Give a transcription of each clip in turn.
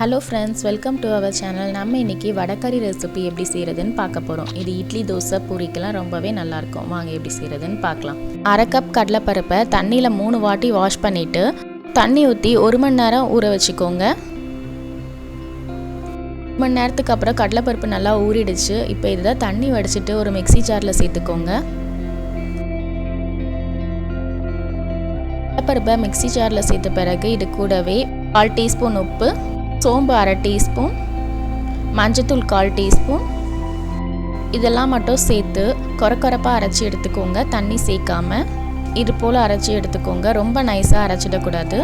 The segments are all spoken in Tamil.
Hello friends welcome to our channel நம்ம இன்றைக்கி வடக்கறி ரெசிபி எப்படி செய்கிறதுன்னு பார்க்க போகிறோம் இது இட்லி தோசை பூரிக்கெல்லாம் ரொம்பவே நல்லாயிருக்கும். வாங்க எப்படி செய்கிறதுன்னு பார்க்கலாம். அரை கப் கடலைப்பருப்பை தண்ணியில் மூணு வாட்டி வாஷ் பண்ணிவிட்டு தண்ணி ஊற்றி ஒரு மணி நேரம் ஊற வச்சுக்கோங்க. ஒரு மணி நேரத்துக்கு அப்புறம் கடலைப்பருப்பு நல்லா ஊறிடுச்சு. இப்போ இதை தண்ணி வடிச்சிட்டு ஒரு மிக்ஸி ஜாரில் சேர்த்துக்கோங்க. கடலைப்பருப்பை மிக்ஸி ஜாரில் சேர்த்த பிறகு இது கூடவே கால் டீஸ்பூன் உப்பு சோம்பு அரை டீஸ்பூன் மஞ்சத்தூள் கால் டீஸ்பூன். இதெல்லாம் மட்டும் சேர்த்து கொரக்கொரப்பாக அரைச்சி எடுத்துக்கோங்க தண்ணி சேர்க்காம. இது போல் அரைச்சி எடுத்துக்கோங்க ரொம்ப நைஸாக அரைச்சிடக்கூடாது.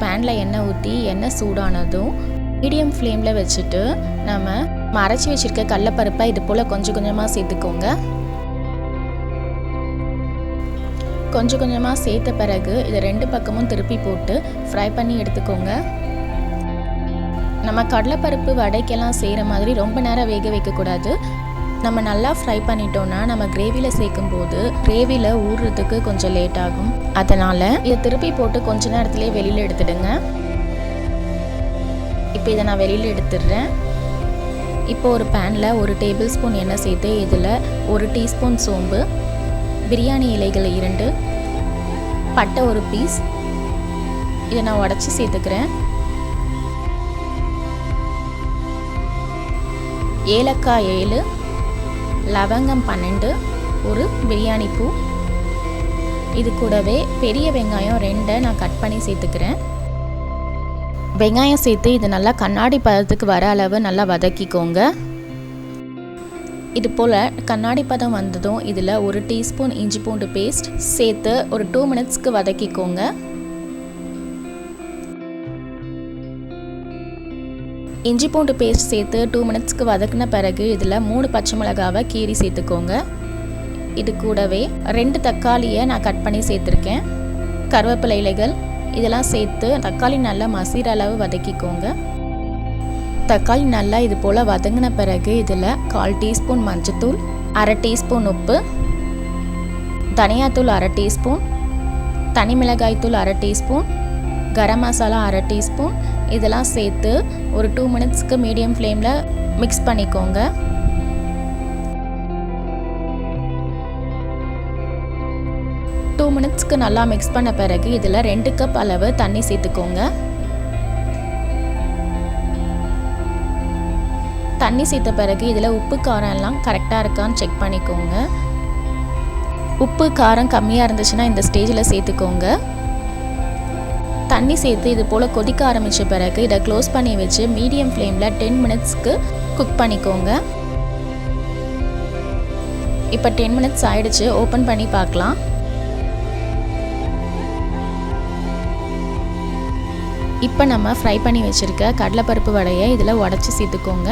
பேனில் எண்ணெய் ஊற்றி எண்ணெய் சூடானதும் மீடியம் ஃப்ளேமில் வச்சுட்டு நம்ம அரைச்சி வச்சுருக்க கடலப்பருப்பை இது போல் கொஞ்சம் கொஞ்சமாக சேர்த்துக்கோங்க. கொஞ்சம் கொஞ்சமாக சேர்த்த பிறகு இதை ரெண்டு பக்கமும் திருப்பி போட்டு ஃப்ரை பண்ணி எடுத்துக்கோங்க. நம்ம கடலைப்பருப்பு வடைக்கெல்லாம் செய்கிற மாதிரி ரொம்ப நேரம் வேக வைக்கக்கூடாது. நம்ம நல்லா ஃப்ரை பண்ணிட்டோம்னா நம்ம கிரேவியில் சேர்க்கும் போது கிரேவியில் ஊறுறதுக்கு கொஞ்சம் லேட் ஆகும். அதனால் இதை திருப்பி போட்டு கொஞ்ச நேரத்துலேயே வெளியில் எடுத்துடுங்க. இப்போ இதை நான் வெளியில் எடுத்துடுறேன். இப்போ ஒரு பேனில் ஒரு டேபிள் ஸ்பூன் எண்ணெய் சேர்த்து இதில் ஒரு டீஸ்பூன் சோம்பு பிரியாணி இலைகள் இரண்டு பட்டை ஒரு பீஸ் இதை நான் உடச்சி சேர்த்துக்கிறேன். ஏலக்காய் ஏழு லவங்கம் பன்னெண்டு ஒரு பிரியாணி பூ. இது கூடவே பெரிய வெங்காயம் ரெண்டை நான் கட் பண்ணி சேர்த்துக்கிறேன். வெங்காயம் சேர்த்து இது நல்லா கண்ணாடி பதத்துக்கு வர அளவு நல்லா வதக்கிக்கோங்க. இது போல் கண்ணாடி பதம் வந்ததும் இதில் ஒரு டீஸ்பூன் இஞ்சி பூண்டு பேஸ்ட் சேர்த்து ஒரு டூ மினிட்ஸ்க்கு வதக்கிக்கோங்க. இஞ்சி பூண்டு பேஸ்ட் சேர்த்து டூ மினிட்ஸ்க்கு வதக்கின பிறகு இதில் மூணு பச்சை மிளகாவை கீரி சேர்த்துக்கோங்க. இது கூடவே ரெண்டு தக்காளியை நான் கட் பண்ணி சேர்த்துருக்கேன். கருவேப்பிலை இலைகள் இதெல்லாம் சேர்த்து தக்காளி நல்லா மசீர அளவு வதக்கிக்கோங்க. தக்காளி நல்லா இது போல் வதங்கின பிறகு இதில் கால் டீஸ்பூன் மஞ்சத்தூள் அரை டீஸ்பூன் உப்பு தனியாத்தூள் அரை டீஸ்பூன் தனி மிளகாய்த்தூள் அரை டீஸ்பூன் கரம் மசாலா அரை டீஸ்பூன் இதெல்லாம் சேர்த்து ஒரு டூ மினிட்ஸ்க்கு மீடியம் ஃப்ளேமில் மிக்ஸ் பண்ணிக்கோங்க. டூ மினிட்ஸ்க்கு நல்லா மிக்ஸ் பண்ண பிறகு இதில் ரெண்டு கப் அளவு தண்ணி சேர்த்துக்கோங்க. தண்ணி சேர்த்த பிறகு இதில் உப்பு காரம் எல்லாம் கரெக்டாக இருக்கான்னு செக் பண்ணிக்கோங்க. உப்பு காரம் கம்மியாக இருந்துச்சுன்னா இந்த ஸ்டேஜில் சேர்த்துக்கோங்க. தண்ணி சேர்த்து இது போல் கொதிக்க ஆரம்பித்த பிறகு இதை க்ளோஸ் பண்ணி வச்சு மீடியம் ஃப்ளேமில் டென் மினிட்ஸ்க்கு குக் பண்ணிக்கோங்க. இப்போ டென் மினிட்ஸ் ஆயிடுச்சு. ஓப்பன் பண்ணி பார்க்கலாம். இப்போ நம்ம ஃப்ரை பண்ணி வச்சுருக்க கடலைப்பருப்பு வடையை இதில் உடச்சி சேர்த்துக்கோங்க.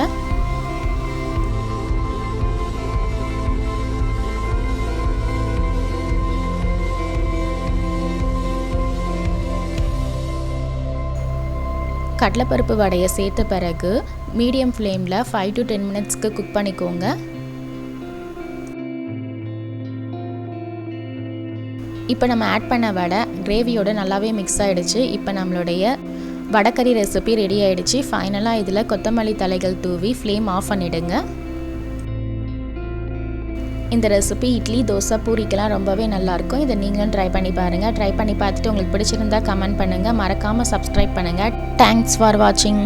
கடலைப்பருப்பு வடையை சேர்த்த பிறகு மீடியம் ஃப்ளேமில் ஃபைவ் டு டென் மினிட்ஸ்க்கு குக் பண்ணிக்கோங்க. இப்போ நம்ம ஆட் பண்ண வடை கிரேவியோட நல்லாவே மிக்ஸ் ஆகிடுச்சு இப்போ நம்மளுடைய வடக்கறி ரெசிபி ரெடி ஆகிடுச்சு ஃபைனலாக இதில் கொத்தமல்லி தலைகள் தூவி ஃப்ளேம் ஆஃப் பண்ணிவிடுங்க இந்த ரெசிபி இட்லி தோசை பூரிக்கெல்லாம் ரொம்பவே நல்லாயிருக்கும். இதை நீங்களும் ட்ரை பண்ணி பாருங்கள் ட்ரை பண்ணி பார்த்துட்டு உங்களுக்கு பிடிச்சிருந்தா கமெண்ட் பண்ணுங்கள் மறக்காமல் சப்ஸ்கிரைப் பண்ணுங்கள் தேங்க்ஸ் ஃபார் வாட்சிங்